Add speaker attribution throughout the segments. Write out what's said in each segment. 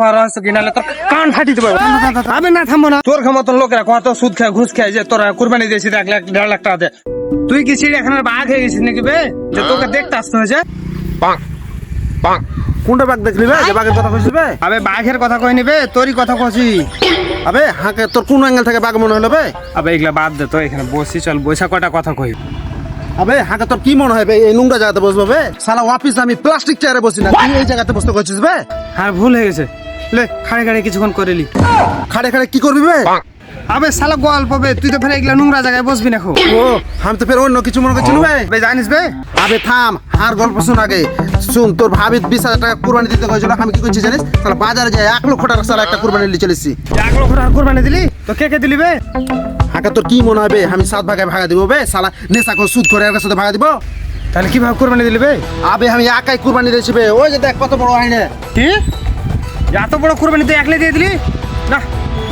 Speaker 1: করে রহস্য তোর কান ফাটি দেবো।
Speaker 2: আবে না থামবো না।
Speaker 1: তোর ক্ষমতন লোকেরা কত সুদ খায় ঘুষ খায় যে তোরা কুরবানি দিয়েছিস এক লাখ দেড় লাখ টাকা দিয়ে। তুই কি চিড়িয়াখানার বাঘ হয়ে গেছিস নাকি বে? যে তোকে দেখতে আসতে হয়েছে?
Speaker 2: কোনটা বাঘ দেখলি বে? যে বাঘের কথা কইছিস বে?
Speaker 1: আবে বাঘের কথা কই নিবে তোরই কথা কছি
Speaker 2: আবে হাঁকে তোর কোন অ্যাঙ্গেল থেকে বাঘ মনে হলো বে?
Speaker 1: আবে এগুলা বাদ দে তো এখানে বসি চল বৈশা কটা কথা কই।
Speaker 2: আবে হাঁকে তোর কি মনে হয় বে? এই নোংরা জায়গাতে বসবো বে? সালা অফিস আমি প্লাস্টিক চেয়ারে বসি না। তুই এই জায়গাতে বসতে কইছিস বে?
Speaker 1: হ্যাঁ ভুল হয়ে গেছে। লে খাড়ে খাড়ে কিছুক্ষণ করে লি।
Speaker 2: খাড়ে খাড়ে কি করবি বে?
Speaker 1: আবে শালা গল্প বে তুই তো ফের এগুলা নোংরা জায়গায় বসবি না খো।
Speaker 2: ও আমি তো ফের অন্য কিছু মনে করছিল বে।
Speaker 1: বে জানিস বে?
Speaker 2: আবে থাম আর গল্প শুন আগে। শুন তোর ভাবি বিশ হাজার টাকা কুরবানি দিতে হয়েছিল আমি কি করছি জানিস? তাহলে বাজারে যাই এক লক্ষ টাকা সালা একটা কুরবানি নিয়ে চলেছি
Speaker 1: এক লক্ষ টাকা কোরবানি দিলি? তো কে কে দিলি বে?
Speaker 2: হাঁকা তোর কি মনে হবে? আমি সাত ভাগে ভাগা দিব বে সালা নেশা করে সুদ করে এর সাথে ভাগা দিব।
Speaker 1: তাহলে কীভাবে কোরবানি দিলি বে?
Speaker 2: আবে আমি একাই কুরবানি দিয়েছি বে। ওই যে দেখ কত বড় আইনে।
Speaker 1: কি? এত বড় কোরবানি তুই একলাই দিয়ে দিলি? না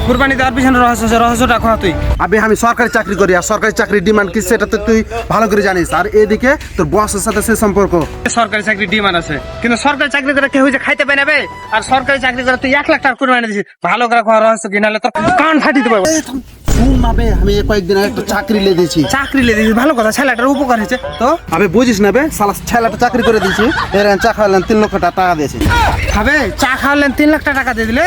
Speaker 1: কোরবানি দেওয়ার পিছনে রহস্য আছে, রহস্যটা খোয়া তুই।
Speaker 2: আবে আমি সরকারি চাকরি করি আর সরকারি চাকরির ডিমান্ড কি সেটা তো তুই ভালো করে জানিস। আর এদিকে তোর বসের সাথে সে সম্পর্ক।
Speaker 1: সরকারি চাকরি ডিমান্ড আছে। কিন্তু সরকারি চাকরি করে কেউ যে খাইতে পায় না বে। আর সরকারি চাকরি করে তুই এক লাখ টাকা কোরবানি দিছিস ভালো করে খাওয়া রহস্য কি? নাহলে তোর কান ফাটি দেবো
Speaker 2: আমি কয়েকদিন আগে একটা চাকরি লে দিয়েছি।
Speaker 1: চাকরি লে দিছিস ভালো কথা ছেলেটার উপকার হয়েছে। তো?
Speaker 2: বুঝিস না বে সালা ছেলেটা চাকরি করে দিয়েছি এর চা খাওয়ালেন তিন লক্ষ টাকা দিয়েছি।
Speaker 1: চা খাওয়ালেন তিন লাখ টাকা দিয়ে দিলে?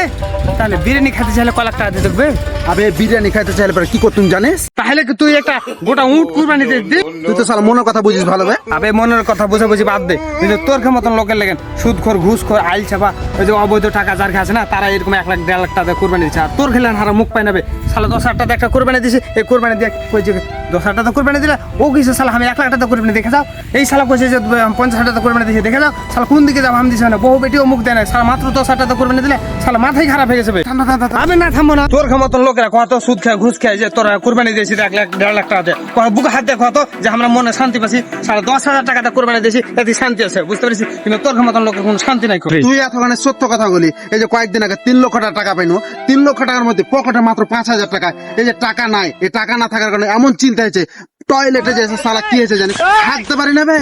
Speaker 1: তাহলে বিরিয়ানি খেতে চাইলে ক লাখ টাকা দিয়ে
Speaker 2: আবে বিরিয়ানি খাইতে চাইলে পরে কি করতুম জানিস?
Speaker 1: তাহলে কি তুই একটা গোটা উঁট কুরবানি দিয়ে
Speaker 2: তুই তো সালা মনের কথা বুঝিস ভালো বে।
Speaker 1: আবে মনের কথা বুঝে বুঝি বাদ দে। কিন্তু তোর মতন লোকের লেগেন সুদ খোর ঘুষ খোর আইল ছাপা ওই যে অবৈধ টাকা যার আছে না তারা এরকম এক লাখ দেড় লাখ টাকা কোরবানি দিচ্ছে। আর তোর খেলেন হারা মুখ পাই নেবে সালা দশ হাজার টাকা একটা কোরবানি দিছে এই কোরবানি দিয়ে কইছে দশ হাজার টাকা কোরবানি দিলে ও কইছে সালা আমি এক লাখ টাকা কোরবানি দেখে যাও। এই সালা কইছে যে পঞ্চাশ হাজার টাকা কোরবানি দিয়েছে দেখে যাও। সালা কোন দিকে যাব আমি দিছে না। বহু বেটিও মুখ দেয় না সালা মাত্র দশ হাজার টাকা কোরবানি দিলে। সালা মাথায় খারাপ হয়ে গেছে। আমি না থামবো না। তোর মতন লোকেরা কত সুদ খায় ঘুষ খায় যে তোরা কোরবানি দিয়েছিস এক লাখ দেড় লাখ টাকা দিয়ে বুকে হাত দিয়ে কত যে আমরা মনে শান্তি পাচ্ছি সাড়ে দশ হাজার টাকা কোরবানি দিয়েছি এতে শান্তি আছে বুঝতে পারছি কিন্তু তোর মতন লোকের কোনো শান্তি নাই
Speaker 2: তুই এতখানে সত্য কথা বলি এই যে কয়েকদিন আগে তিন লক্ষ টাকা টাকা পাইনো তিন লক্ষ টাকার মধ্যে পকেটে মাত্র পাঁচ হাজার টাকা। এই যে টাকা নাই এই টাকা না থাকার কারণে এমন চিন্তা হয়েছে টয়লেটে যে সালা কি হয়েছে জানিস? থাকতে পারি না বে?